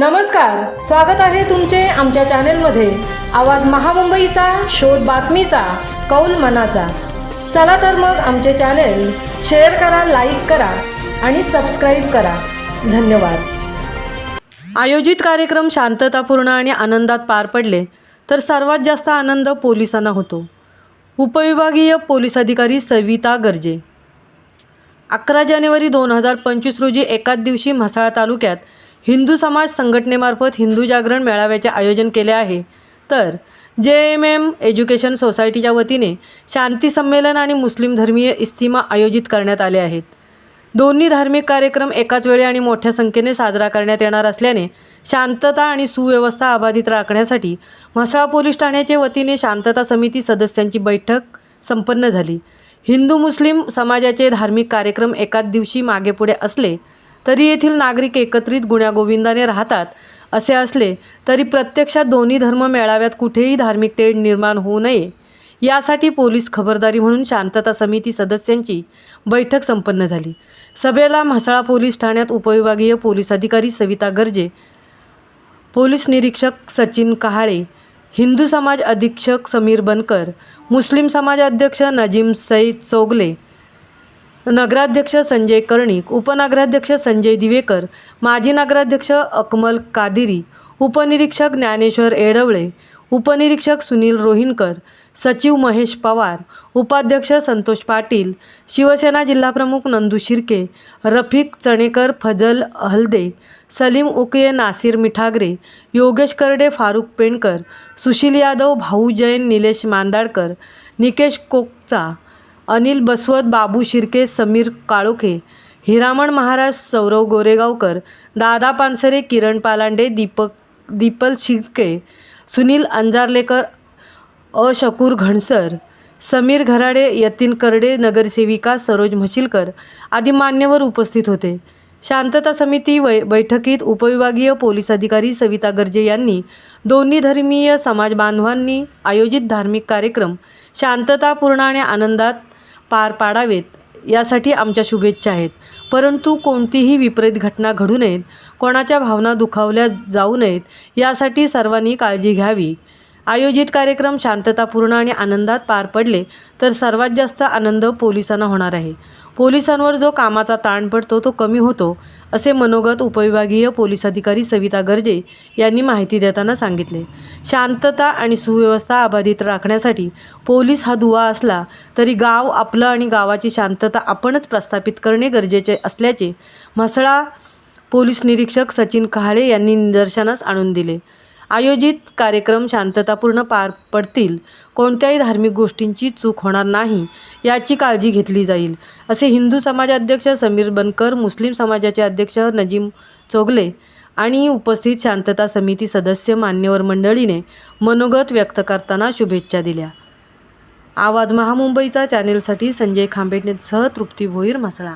नमस्कार स्वागत आहे तुमचे आमच्या चॅनेलमध्ये. आवाज महामुंबईचा शोध बातमीचा कौल मनाचा. चला तर मग आमचे चॅनेल शेअर करा लाईक करा आणि सबस्क्राईब करा. धन्यवाद. आयोजित कार्यक्रम शांततापूर्ण आणि आनंदात पार पडले तर सर्वात जास्त आनंद पोलिसांना होतो. उपविभागीय पोलीस अधिकारी सविता गर्जे. अकरा जानेवारी दोन हजार पंचवीस रोजी एकाच दिवशी म्हसाळा तालुक्यात हिंदू समाज संघटनेमार्फत हिंदू जागरण मेळाव्याचे आयोजन केले आहे. तर जे एम एम एज्युकेशन सोसायटीच्या वतीने शांती संमेलन आणि मुस्लिम धर्मीय इस्तिमा आयोजित करण्यात आले आहेत. दोन्ही धार्मिक कार्यक्रम एकाच वेळी आणि मोठ्या संख्येने साजरा करण्यात येणार असल्याने शांतता आणि सुव्यवस्था अबाधित राखण्यासाठी म्हसाळा पोलीस ठाण्याचे वतीने शांतता समिती सदस्यांची बैठक संपन्न झाली. हिंदू मुस्लिम समाजाचे धार्मिक कार्यक्रम एकाच दिवशी मागे पुढे असले तरी येथील नागरिक एकत्रित गुण्यागोविंदाने राहतात असे असले तरी प्रत्यक्षात दोन्ही धर्म मेळाव्यात कुठेही धार्मिक तेढ निर्माण होऊ नये. यासाठी पोलीस खबरदारी म्हणून शांतता समिती सदस्यांची बैठक संपन्न झाली. सभेला म्हसाळा पोलीस ठाण्यात उपविभागीय पोलीस अधिकारी सविता गर्जे पोलीस निरीक्षक सचिन कहाळे हिंदू समाज अधीक्षक समीर बनकर मुस्लिम समाज अध्यक्ष नजीम सईद चोगले नगराध्यक्ष संजय कर्णिक उपनगराध्यक्ष संजय दिवेकर माजी नगराध्यक्ष अकमल कादिरी उपनिरीक्षक ज्ञानेश्वर एडवळे उपनिरीक्षक सुनील रोहिणकर सचिव महेश पवार उपाध्यक्ष संतोष पाटील शिवसेना जिल्हाप्रमुख नंदू शिर्के रफिक चणेकर फजल हलदे सलीम उकये नासिर मिठागरे योगेश करडे फारूक पेणकर सुशील यादव भाऊ जैन निलेश मांदाडकर निकेश कोकचा अनिल बसवत बाबू शिर्के समीर काळोखे हिरामण महाराज सौरव गोरेगावकर दादा पानसरे किरण पालांडे दीपक दीपल शिर्के सुनील अंजारलेकर अशकूर घणसर समीर घराडे यतीन करडे नगरसेविका सरोज म्हशीलकर आदी मान्यवर उपस्थित होते. शांतता समिती वै बैठकीत उपविभागीय पोलीस अधिकारी सविता गर्जे यांनी दोन्ही धर्मीय समाज बांधवांनी आयोजित धार्मिक कार्यक्रम शांततापूर्ण आणि आनंदात पार पाडावेत यासाठी आमच्या शुभेच्छा आहेत. परंतु कोणतीही विपरीत घटना घडू नयेत कोणाच्या भावना दुखावल्या जाऊ नयेत यासाठी सर्वांनी काळजी घ्यावी. आयोजित कार्यक्रम शांततापूर्ण आणि आनंदात पार पडले तर सर्वात जास्त आनंद पोलिसांना होणार आहे. पोलिसांवर जो कामाचा ताण पडतो तो कमी होतो असे मनोगत उपविभागीय पोलीस अधिकारी सविता गर्जे यांनी माहिती देताना सांगितले. शांतता आणि सुव्यवस्था अबाधित राखण्यासाठी पोलीस हा दुवा असला तरी गाव आपलं आणि गावाची शांतता आपणच प्रस्थापित करणे गरजेचे असल्याचे म्हसळा पोलीस निरीक्षक सचिन कहाळे यांनी निदर्शनास आणून दिले. आयोजित कार्यक्रम शांततापूर्ण पार पडतील. कोणत्याही धार्मिक गोष्टींची चूक होणार नाही. याची काळजी घेतली जाईल असे हिंदू समाजाध्यक्ष समीर बनकर मुस्लिम समाजाचे अध्यक्ष नजीम चोगले आणि उपस्थित शांतता समिती सदस्य मान्यवर मंडळीने मनोगत व्यक्त करताना शुभेच्छा दिल्या. आवाज महामुंबईचा चॅनेलसाठी संजय खांबेटनेसह तृप्ती भोईर म्हसळा.